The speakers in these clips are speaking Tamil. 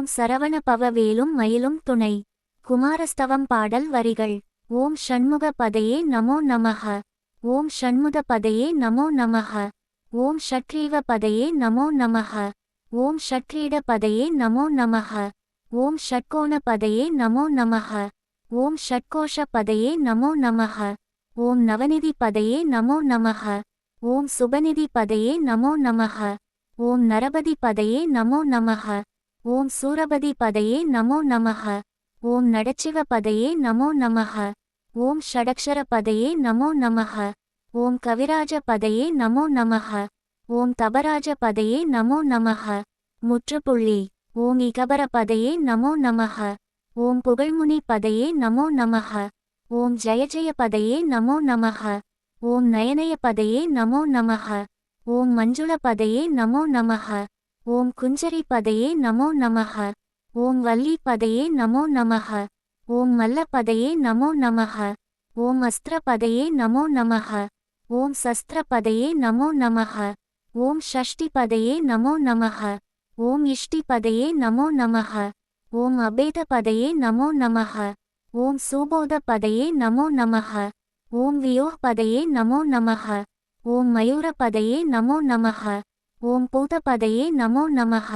ஓம் சரவண பவவேலும் மயிலும் துணை. குமாரஸ்தவம் பாடல் வரிகள். ஓம் ஷண்முக பதையே நமோ நமஹ. ஓம் ஷண்முக பதையே நமோ நமஹ. ஓம் ஷட்ரீவ பதையே நமோ நமஹ. ஓம் ஷட்ரீட பதையே நமோ நமஹ. ஓம் ஷட்கோண பதையே நமோ நமஹ. ஓம் ஷட்கோஷ பதையே நமோ நமஹ. ஓம் நவநிதி பதையே நமோ நமஹ. ஓம் சுபநிதி பதையே நமோ நமஹ. ஓம் நரபதி பதையே நமோ நமஹ. ஓம் சூரபதி பதையே நமோ நமஹ ஓம் நடச்சிவ பதையே நமோ நமஹ ஓம் ஷடக்ஷர பதையே நமோ நமஹ ஓம் கவிராஜ பதையே நமோ நமஹ ஓம் தபராஜ பதையே நமோ நமஹ முற்றுப்புள்ளி ஓம் இகபர பதையே நமோ நமஹ ஓம் புகழ்முனி பதையே நமோ நமஹ ஓம் ஜெயஜய பதையே நமோ நமஹ ஓம் நயனய பதையே நமோ நமஹ ஓம் மஞ்சுள பதையே நமோ நமஹ ஓம் குஞ்சரி பதையே நமோ நமஹ ஓம் வள்ளி பதையே நமோ நமஹ ஓம் மல்ல பதையே நமோ நமஹ ஓம் அஸ்திர பதையே நமோ நமஹ ஓம் சஸ்திர பதையே நமோ நமஹ ஓம் ஷஷ்டி பதையே நமோ நமஹ ஓம் இஷ்டி பதையே நமோ நமஹ ஓம் அபேத பதையே நமோ நமஹ ஓம் சூபோத பதையே நமோ நமஹ ஓம் வியோஹ் பதையே நமோ நமஹ ஓம் மயூர பதையே நமோ நமஹ ஓம் பூதபதையே நமோ நமஹ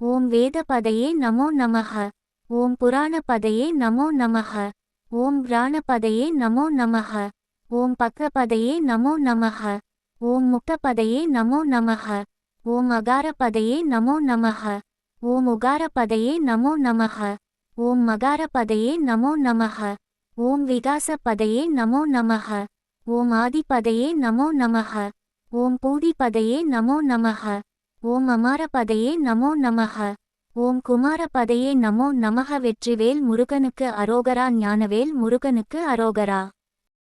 ஓம் வேதபதையே நமோ நமஹ ஓம் புராணபதையே நமோ நமஹ ஓம் பிராணபதையே நமோ நமஹ ஓம் பக்கபதையே நமோ நமஹ ஓம் முக்தபதையே நமோ நமஹ ஓம் அகாரபதையே நமோ நமஹ ஓம் உகாரபதையே நமோ நமஹ ஓம் மகாரபதையே நமோ நமஹ ஓம் விகாசபதையே நமோ நமஹ ஓம் ஆதிபதையே நமோ நமஹ ஓம் பூதி பதையே நமோ நமஹ. ஓம் அமார பதையே நமோ நமஹ. ஓம் குமார பதையே நமோ நமஹ. வெற்றிவேல் முருகனுக்கு அரோகரா ஞானவேல் முருகனுக்கு அரோகரா.